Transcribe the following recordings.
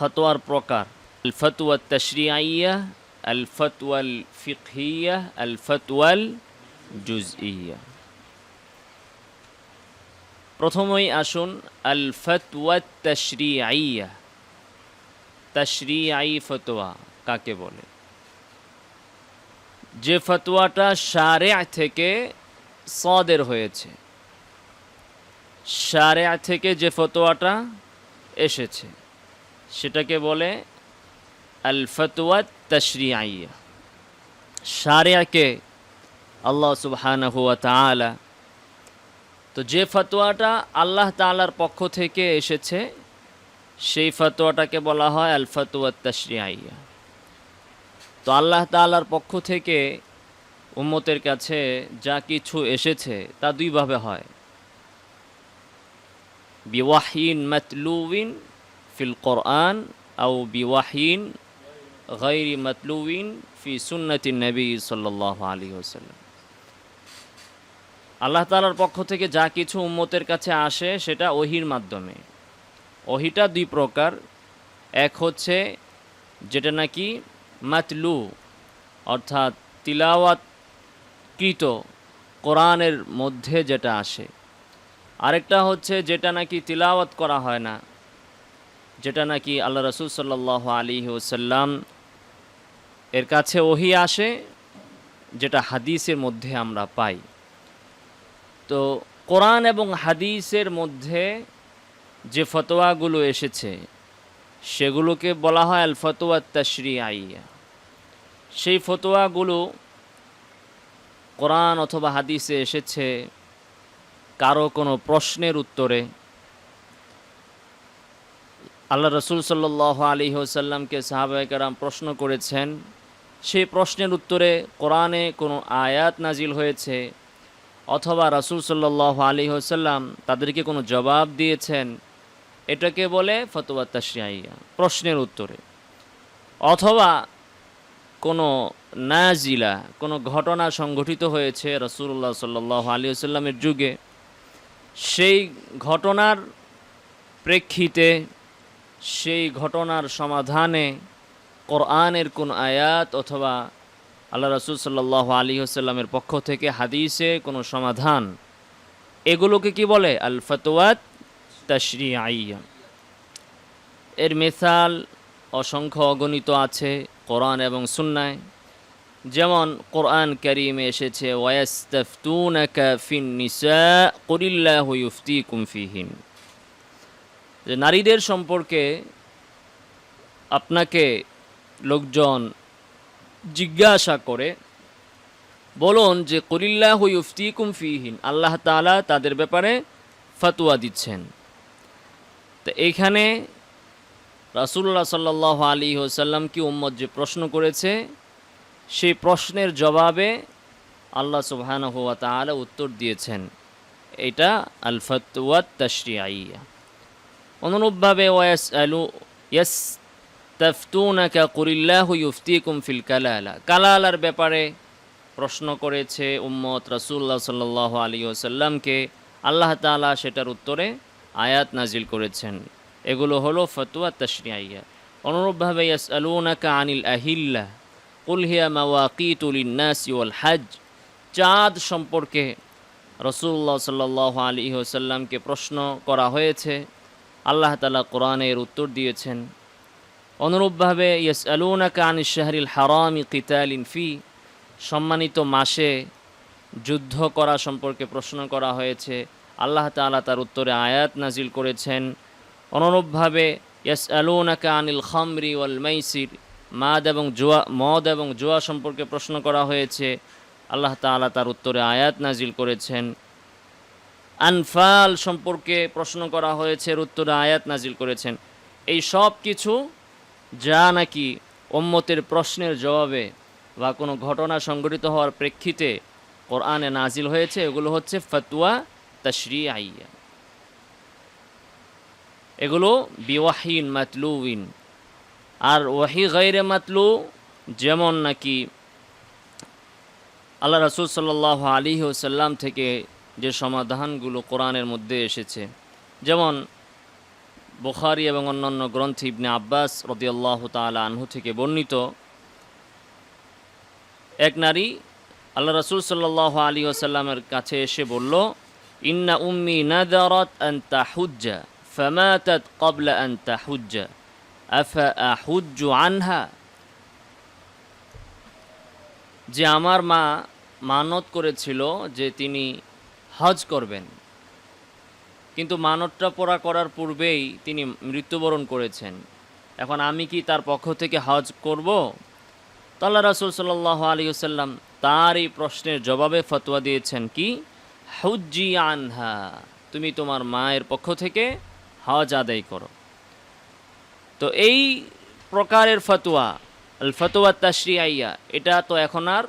ফতোয়ার প্রকার। আল ফতুয়া তশরিয়াইয়া আল ফতুয়াল ফিকহিয়া, আল ফতুয়াল জুজইয়া প্রথমেই আসুন, আল ফতুয়া তশরিয়াইয়া তশরিয়াই ফতোয়া কাকে বলে? যে ফতোয়াটা শারে থেকে সদের হয়েছে। শারে থেকে যে ফতোয়াটা এসেছে। সেটাকে বলে আল ফতোয়া তশরিয়াইয়া শারিয়াকে আল্লাহ সুবহান ওয়া তাআলা, তো যে ফতোয়াটা আল্লাহ তাআলার পক্ষ থেকে এসেছে, সেই ফতোয়াটাকে বলা হয় আল ফতোয়া তশরিয়াইয়া তো আল্লাহ তাআলার পক্ষ থেকে উম্মতের কাছে যা কিছু এসেছে তা দুইভাবে হয়। বিওয়াহিন মাতলুবিন ফিল কোরআন আও বিওয়াহিন গাইরি মাতলুবিন ফি সুন্নতি নবী সাল্লাহ আলী ওসাল্লাম আল্লাহ তালার পক্ষ থেকে যা কিছু উম্মতের কাছে আসে সেটা ওহির মাধ্যমে। ওহিটা দুই প্রকার। এক হচ্ছে যেটা নাকি মাতলু, অর্থাৎ তিলাওয়াতকৃত কোরআনের মধ্যে যেটা আসে। আরেকটা হচ্ছে যেটা নাকি তিলাওয়াত করা হয় না। যেটা নাকি আল্লাহ রসুল সাল্লাহ আলী ওসাল্লাম এর কাছে ওহি আসে, যেটা হাদিসের মধ্যে আমরা পাই। তো কোরআন এবং হাদিসের মধ্যে যে ফতোয়াগুলো এসেছে, সেগুলোকে বলা হয় আল ফতোয়া তশরি আইয়া সেই ফতোয়াগুলো কোরআন অথবা হাদিসে এসেছে, কারও কোনো প্রশ্নের উত্তরে আল্লাহ রসুল সাল্লাহ আলী ওসাল্লামকে সাহাবাহাম প্রশ্ন করেছেন, সেই প্রশ্নের উত্তরে কোরআনে কোনো আয়াত নাজিল হয়েছে অথবা রাসুল সাল্লাহ আলী ওসাল্লাম তাদেরকে কোনো জবাব দিয়েছেন? এটাকে বলে ফতোয়া তাশরিয়া প্রশ্নের উত্তরে। অথবা কোনো নাজিলা, কোনো ঘটনা সংঘটিত হয়েছে রসুল্লাহ সাল্লাহ আলী আসাল্লামের যুগে, সেই ঘটনার প্রেক্ষিতে সেই ঘটনার সমাধানে কোরআনের কোন আয়াত অথবা আল্লাহ রসুল সাল্লাহ আলী হোসাল্লামের পক্ষ থেকে হাদিসে কোনো সমাধান, এগুলোকে কি বলে? আল ফতোয়াত তশরি আইয়া এর মেসাল অসংখ্য অগণিত আছে কোরআন এবং সুন্নায়। যেমন, কোরআন করিমে এসেছে ওয়াস্তাফতুনাকা ফিন নিসা, কুলিল্লাহু ইউফতিকুম ফিহিন। যে নারীদের সম্পর্কে আপনাকে লোকজন জিজ্ঞাসা করে, বলুন যে, কলিল্লাহু ইউফতিকুম ফিহিন আল্লাহ তাআলা তাদের ব্যাপারে ফতোয়া দিচ্ছেন। তো এইখানে রাসুল্লাহ সাল্লাহ আলী কি উম্মদ যে প্রশ্ন করেছে? সেই প্রশ্নের জবাবে আল্লাহ সুবহান হুয়া তালা উত্তর দিয়েছেন। এটা আল ফতুয়াত তশরি আইয়া অনুরূপভাবে ওয়াস আলু ইয়াস তফতুনাকা কুরিল্লাহ ইউফতিকুম ফিল কালালা। কালালার ব্যাপারে প্রশ্ন করেছে উম্মত রাসুল্লাহ সাল্লাহ আলী ওসাল্লামকে আল্লাহ তালা সেটার উত্তরে আয়াত নাজিল করেছেন। এগুলো হলো ফতুয়া তশরিয়াইয়া অনুরূপভাবে ইয়াস আলুনাকা আনিল আহিল্লা কুলহিয়া মাওয়াকিতুল ইন্নাসি ওয়াল হাজ চাঁদ সম্পর্কে রসুল্লাহ সাল্লাহ আলী ওসাল্লামকে প্রশ্ন করা হয়েছে। আল্লাহ তালা কোরআনের উত্তর দিয়েছেন। অনুরূপভাবে ইয়াস আলুনাকা আনি শাহরিল হারাম কিতালিন ফি, সম্মানিত মাসে যুদ্ধ করা সম্পর্কে প্রশ্ন করা হয়েছে। আল্লাহ তালা তার উত্তরে আয়াত নাজিল করেছেন। অনুরূপভাবে ইয়াস আলুনাকা আনিল খামরি ওয়াল মাইসির, মাদ এবং জুয়া, মদ এবং জুয়া সম্পর্কে প্রশ্ন করা হয়েছে। আল্লাহ তালা তার উত্তরে আয়াত নাজিল করেছেন। আনফাল সম্পর্কে প্রশ্ন করা হয়েছে উত্তরে আয়াত নাজিল করেছেন। এই সব কিছু যা নাকি ওম্মতের প্রশ্নের জবাবে বা কোনো ঘটনা সংঘটিত হওয়ার প্রেক্ষিতে কোরআনে নাজিল হয়েছে, এগুলো হচ্ছে ফতুয়া তশরি আইয়া এগুলো বিওয়াহিন মাতলুইন আর ওয়াহি গাইরে মাতলু, যেমন নাকি আল্লাহ রাসুল সাল্লাহ আলী ওসাল্লাম থেকে যে সমাধানগুলো কোরআনের মধ্যে এসেছে। যেমন বুখারি এবং অন্যান্য গ্রন্থে ইবনে আব্বাস রদিয়াল্লাহ তালা আনহু থেকে বর্ণিত, এক নারী আল্লাহ রসুল সাল্লাহ আলী ওসাল্লামের কাছে এসে বলল, ইন্না উম্মি নাদারত আন তাহুজ্জা আফা আনহা? যে আমার মা মানত করেছিল যে তিনি হজ করবেন। কিন্তু মানতটা পড়া করার পূর্বেই তিনি মৃত্যুবরণ করেছেন। এখন আমি কি তার পক্ষ থেকে হজ করব? তাল্লা রাসুল সাল্লাহ আলী সাল্লাম তার এই প্রশ্নের জবাবে ফতোয়া দিয়েছেন কি? হুজ্জি আনহা, তুমি তোমার মায়ের পক্ষ থেকে হজ আদায় করো। তো এই প্রকারের ফতোয়া, আল ফতোয়া তাশরি আইয়া এটা তো এখন আর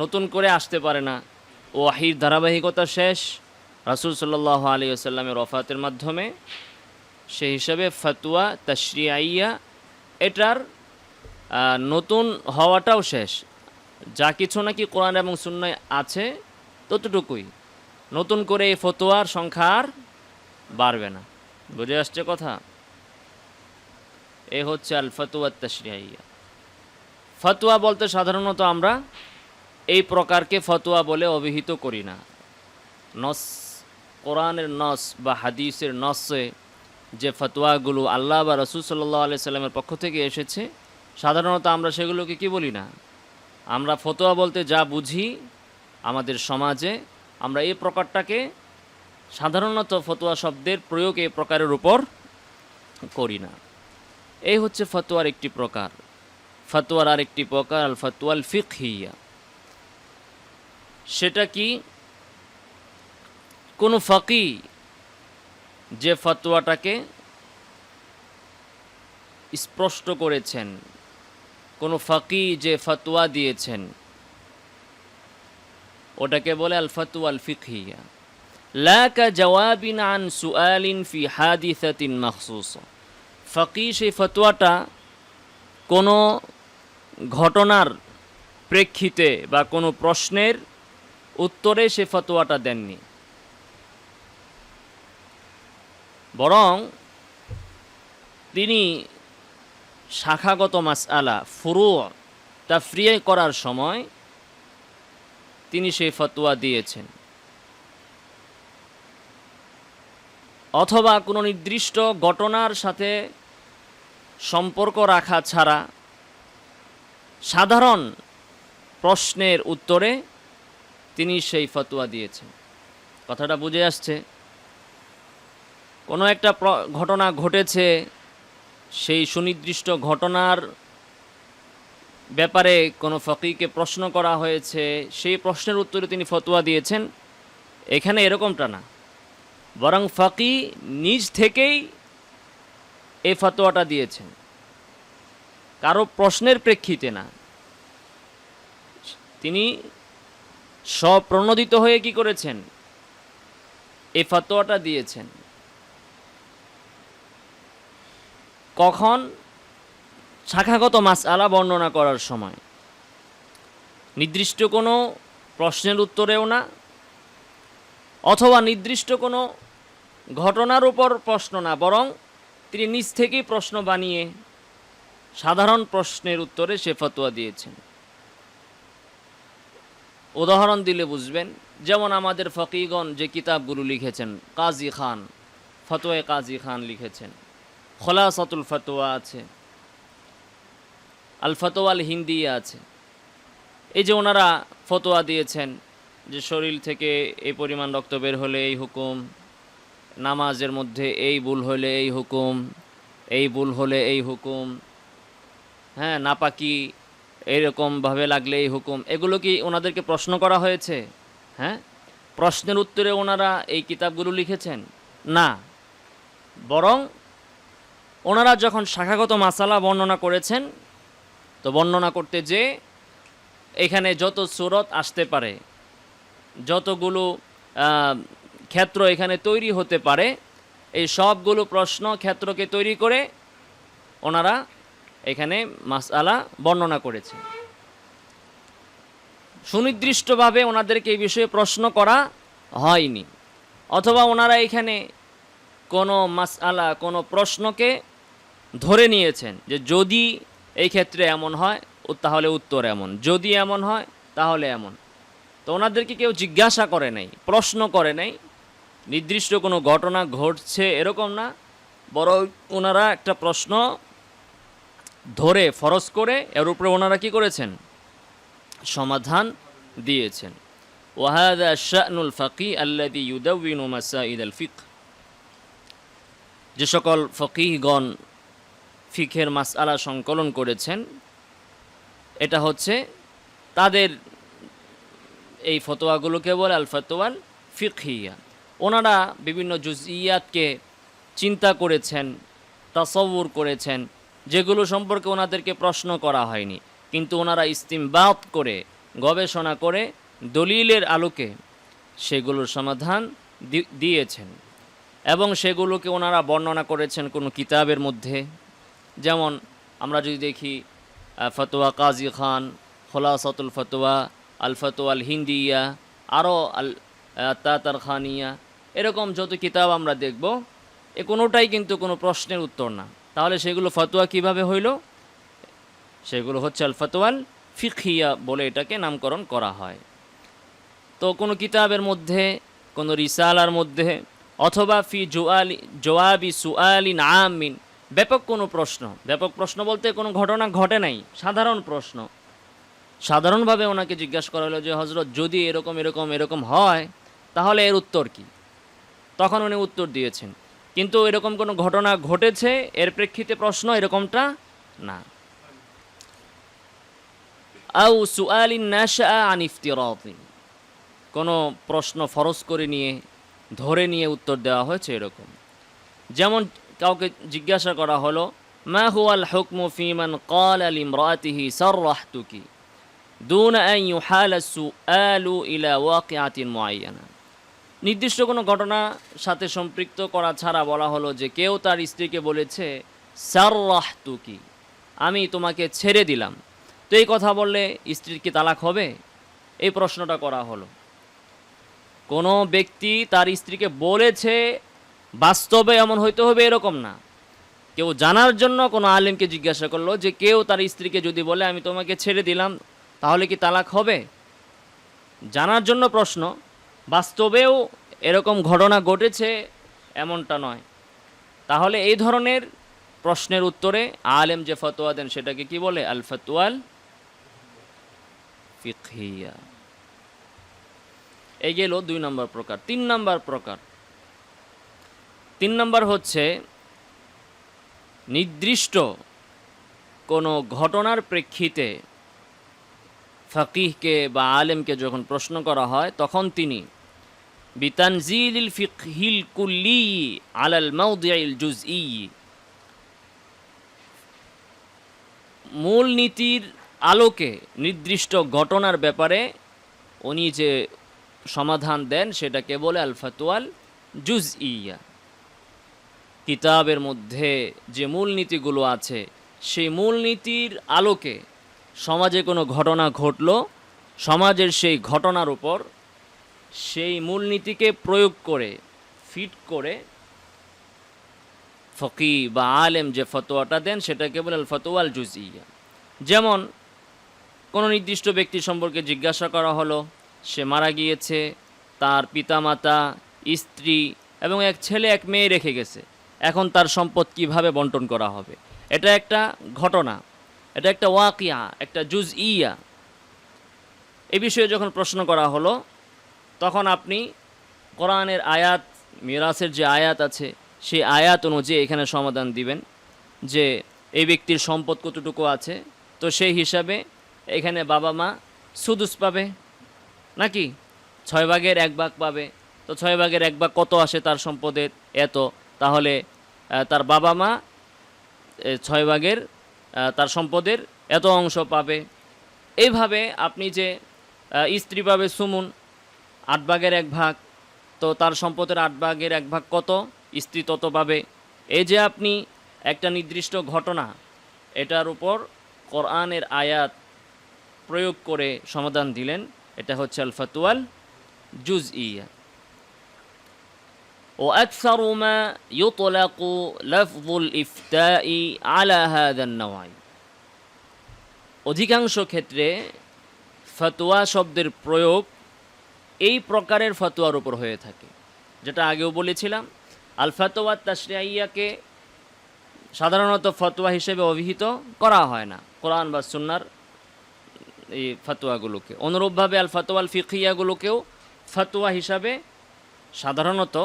নতুন করে আসতে পারে না। ওয়াহির ধারাবাহিকতা শেষ, রাসুল সাল্লাহ আলী আসাল্লামের ওফাতের মাধ্যমে। সেই হিসাবে ফতুয়া তাশরি আইয়া এটার নতুন হওয়াটাও শেষ। যা কিছু নাকি কোরআন এবং শূন্যয় আছে, ততটুকুই। নতুন করে এই ফতোয়ার সংখ্যা আর বাড়বে না। বুঝে আসছে কথা? এ হচ্ছে আল ফতুয়া তাশরি আইয়া ফতোয়া বলতে সাধারণত আমরা এই প্রকারকে ফতোয়া বলে অভিহিত করি না। নস, কোরআনের নস বা হাদিসের নসে যে ফতোয়াগুলো আল্লাহ বা রসুল সাল্লাহ আলি সাল্লামের পক্ষ থেকে এসেছে, সাধারণত আমরা সেগুলোকে কি বলি না? আমরা ফতোয়া বলতে যা বুঝি আমাদের সমাজে, আমরা এই প্রকারটাকে সাধারণত ফতোয়া শব্দের প্রয়োগ এই প্রকারের উপর করি না। এই হচ্ছে ফতোয়ার একটি প্রকার। ফতোয়ার আরেকটি প্রকার আল ফতোয়াল ফিকহিয়া। সেটা কি? কোনো ফকি যে ফতোয়াটাকে স্পষ্ট করেছেন, কোনো ফকি যে ফতোয়া দিয়েছেন, ওটাকে বলে আল ফতোয়া আল ফিকহিয়া লাকা জওয়াবিন আন সুআলিন ফি হাদিসাতিন মখসুস। ফকি সেই ফতোয়াটা কোনো ঘটনার প্রেক্ষিতে বা কোনো প্রশ্নের উত্তরে সে ফতোয়াটা দেননি। বরং তিনি শাখাগত মাসআলা, ফুরু, তাফরিয়ে করার সময় তিনি সেই ফতোয়া দিয়েছেন। অথবা কোনো নির্দিষ্ট ঘটনার সাথে সম্পর্ক রাখা ছাড়া সাধারণ প্রশ্নের উত্তরে তিনি সেই ফতোয়া দিয়েছেন। কথাটা বুঝে আসছে। কোনো একটা ঘটনা ঘটেছে, সেই সুনির্দিষ্ট ঘটনার ব্যাপারে কোনো ফকিকে প্রশ্ন করা হয়েছে, সেই প্রশ্নের উত্তরে তিনি ফতোয়া দিয়েছেন। এখানে এরকমটা না। বরং ফকি নিজ থেকেই এই ফতোয়াটা দিয়েছেন। কারও প্রশ্নের প্রেক্ষিতে না। তিনি স্বপ্রণোদিত হয়ে কি করেছেন? এই ফতোয়াটা দিয়েছেন। কখন? শাখাগত মাস আলা বর্ণনা করার সময়। নির্দিষ্ট কোনো প্রশ্নের উত্তরেও না, অথবা নির্দিষ্ট কোনো ঘটনার উপর প্রশ্ন না, বরং তিনি নিজ থেকেই প্রশ্ন বানিয়ে সাধারণ প্রশ্নের উত্তরে সে ফতোয়া দিয়েছেন। উদাহরণ দিলে বুঝবেন। যেমন আমাদের ফকিগণ যে কিতাবগুলো লিখেছেন, কাজী খান, ফতোয়া কাজী খান লিখেছেন। খোলাসাতুল ফতোয়া আছে। আল ফতোয়াল হিন্দি আছে। এই যে ওনারা ফতোয়া দিয়েছেন যে শরীর থেকে এই পরিমাণ রক্ত বের হলে এই হুকুম, নামাজের মধ্যে এই ভুল হলে এই হুকুম, এই ভুল হলে এই হুকুম হ্যাঁ নাপাকি এইরকমভাবে লাগলে এই হুকুম। এগুলো কি ওনাদেরকে প্রশ্ন করা হয়েছে? হ্যাঁ? প্রশ্নের উত্তরে ওনারা এই কিতাবগুলো লিখেছেন? না। বরং ওনারা যখন শাখাগত মাসালা বর্ণনা করেছেন, তো বর্ণনা করতে যে এখানে যত সুরত আসতে পারে, যতগুলো ক্ষেত্র এখানে তৈরি হতে পারে, এই সবগুলো প্রশ্ন ক্ষেত্রকে তৈরি করে ওনারা এখানে মাসআলা বর্ণনা করেছে। সুনির্দিষ্টভাবে ওনাদেরকে এই বিষয়ে প্রশ্ন করা হয়নি। অথবা ওনারা এখানে কোনো মাসআলা, কোনো প্রশ্নকে ধরে নিয়েছেন যে যদি এই ক্ষেত্রে এমন হয় তাহলে উত্তর এমন। যদি এমন হয়, তাহলে এমন। তো ওনাদেরকে কেউ জিজ্ঞাসা করে নাই, প্রশ্ন করে নাই। নির্দিষ্ট কোনো ঘটনা ঘটছে এরকম না। বরং ওনারা একটা প্রশ্ন ধরে ফরজ করে, এর উপরে ওনারা কি করেছেন? সমাধান দিয়েছেন। ওয়াহাদা শাহনুল ফাকি আল্লাদি ইউদাউিনু মাসাইদ আল ফিক যে সকল ফকিহগণ ফিখের মাসআলা সংকলন করেছেন, এটা হচ্ছে তাদের এই ফতোয়াগুলোকে বলে আল ফতোয়াল ফিকহিয়া। ওনারা বিভিন্ন জুজিয়াতকে চিন্তা করেছেন তাসব্বুর করেছেন যেগুলো সম্পর্কে ওনাদেরকে প্রশ্ন করা হয়নি। কিন্তু ওনারা ইস্তিমবাদ করে, গবেষণা করে দলিলের আলোকে সেগুলোর সমাধান দিয়েছেন। এবং সেগুলোকে ওনারা বর্ণনা করেছেন কোনো কিতাবের মধ্যে। যেমন আমরা যদি দেখি ফতোয়া কাজী খান, খোলাসাতুল ফতোয়া, আল ফতোয়া আল হিন্দিয়া, আরও আল তাতার খানিয়া, এরকম যত কিতাব আমরা দেখব, এ কোনোটাই কিন্তু কোনো প্রশ্নের উত্তর না। তাহলে সেগুলো ফতোয়া কীভাবে হইল? সেগুলো হচ্ছে আল ফতোয়াল ফিকহিয়া বলে এটাকে নামকরণ করা হয়। তো কোনো কিতাবের মধ্যে, কোনো রিসালার মধ্যে, অথবা ফি জোয়ালি, জোয়াবি সুআলিন আমিন ব্যাপক কোনো প্রশ্ন। ব্যাপক প্রশ্ন বলতে কোনো ঘটনা ঘটে নাই, সাধারণ প্রশ্ন। সাধারণভাবে ওনাকে জিজ্ঞাসা করা হলো যে হজরত যদি এরকম এরকম এরকম হয়, তাহলে এর উত্তর কি? তখন উনি উত্তর দিয়েছেন কিন্তু এরকম কোনো ঘটনা ঘটেছে এর প্রেক্ষিতে প্রশ্ন এরকমটা না আউ সুআলিন নাশা আন ইফতিরাতিন কোনো প্রশ্ন ফরজ করে নিয়ে ধরে নিয়ে উত্তর দেওয়া হয়েছে এরকম যেমন কাউকে জিজ্ঞাসা করা হলো মা হুয়াল হুকমু ফিমান قال لامرأته سرحتك دون أن يحال السؤال إلى واقعة معينة নির্দিষ্ট কোনো ঘটনা সাথে সম্পৃক্ত করা ছাড়া বলা হলো যে কেউ তার স্ত্রীকে বলেছে সাররাহতুকি আমি তোমাকে ছেড়ে দিলাম। তো এই কথা বললে স্ত্রীর কি তালাক হবে? এই প্রশ্নটা করা হলো। কোনো ব্যক্তি তার স্ত্রীকে বলেছে, বাস্তবে এমন হইতে হবে এরকম না। কেউ জানার জন্য কোনো আলেমকে জিজ্ঞাসা করল যে কেউ তার স্ত্রীকে যদি বলে, আমি তোমাকে ছেড়ে দিলাম, তাহলে কি তালাক হবে? জানার জন্য প্রশ্ন বাস্তবেও এরকম ঘটনা ঘটেছে এমনটা নয়। তাহলে এই ধরনের প্রশ্নের উত্তরে আলেম যে ফতোয়া দেন সেটাকে কি বলে? আল ফতোয়াল এই গেল দুই নম্বর প্রকার। তিন নম্বর প্রকার। তিন নম্বর হচ্ছে, নির্দিষ্ট কোনো ঘটনার প্রেক্ষিতে ফকিহকে বা আলেমকে যখন প্রশ্ন করা হয়, তখন তিনি বিতানজিল ফিকহিল কুল্লি আলাল মাউদিল জুজই। মূল নীতির আলোকে নির্দিষ্ট ঘটনার ব্যাপারে উনি যে সমাধান দেন, সেটাকে বলে আল ফাতুয়াল জুজ ইয়া কিতাবের মধ্যে যে মূলনীতিগুলো আছে, সেই মূলনীতির আলোকে সমাজে কোনো ঘটনা ঘটল, সমাজের সেই ঘটনার উপর সেই মূলনীতিকে প্রয়োগ করে, ফিট করে ফকি বা আলেম যে ফতোয়াটা দেন সেটাকে বলে আল ফতোয়াল জুজিয়া যেমন কোনো নির্দিষ্ট ব্যক্তি সম্পর্কে জিজ্ঞাসা করা হলো, সে মারা গিয়েছে, তার পিতামাতা, স্ত্রী এবং এক ছেলে, এক মেয়ে রেখে গেছে। এখন তার সম্পদ কীভাবে বন্টন করা হবে? এটা একটা ঘটনা, এটা একটা ওয়াকিয়া, একটা জুজ ইয়া এ বিষয়ে যখন প্রশ্ন করা হলো তখন আপনি কোরআনের আয়াত, মিরাসের যে আয়াত আছে, সেই আয়াত অনুযায়ী এখানে সমাধান দিবেন যে এই ব্যক্তির সম্পদ কতটুকু আছে। তো সেই হিসাবে এখানে বাবা মা সুদুস পাবে নাকি? ছয় ভাগের এক ভাগ পাবে। তো ছয় ভাগের এক ভাগ কত আসে তার সম্পদের? এত। তাহলে তার বাবা মা ছয় ভাগের তার সম্পদের এত অংশ পাবে। এইভাবে আপনি যে স্ত্রী পাবে সুমুন আট ভাগের এক ভাগ তো তার সম্পদের আট ভাগের এক ভাগ কত স্ত্রী তত পাবে এই যে আপনি একটা নির্দিষ্ট ঘটনা এটার উপর কোরআনের আয়াত প্রয়োগ করে সমাধান দিলেন এটা হচ্ছে আল ফাতুয়াল জুজ ইয়া وأكثر ما يطلق لفظ الإفتاء على هذا النوع অধিকাংশ ক্ষেত্রে ফতোয়া শব্দের প্রয়োগ এই প্রকারের ফতোয়ার উপর হয়ে থাকে। যেটা আগেও বলেছিলাম আল ফতোয়া তাশরিয়াইয়াকে সাধারণত ফতোয়া হিসেবে অভিহিত করা হয় না, কোরআন বা সুন্নার এই ফতোয়াগুলোকে। অনুরূপভাবে আল ফতোয়া আল ফিকিয়াগুলোকেও ফতোয়া হিসাবে সাধারণত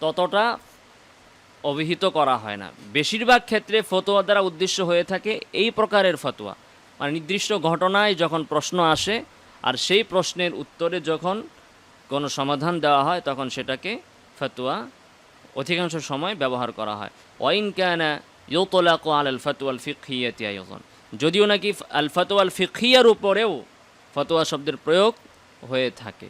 ততটা অভিহিত করা হয় না। বেশিরভাগ ক্ষেত্রে ফতোয়া দ্বারা উদ্দেশ্য হয়ে থাকে এই প্রকারের ফতোয়া। মানে নির্দিষ্ট ঘটনায় যখন প্রশ্ন আসে আর সেই প্রশ্নের উত্তরে যখন কোনো সমাধান দেওয়া হয়, তখন সেটাকে ফতোয়া অধিকাংশ সময় ব্যবহার করা হয়। ওয়াইন ক্যানা ইউতলাক আল আল ফতোয়াল ফিকহিয়াতি আয়োজন যদিও নাকি আল ফতোয়াল ফিকহিয়ার উপরেও ফতোয়া শব্দের প্রয়োগ হয়ে থাকে।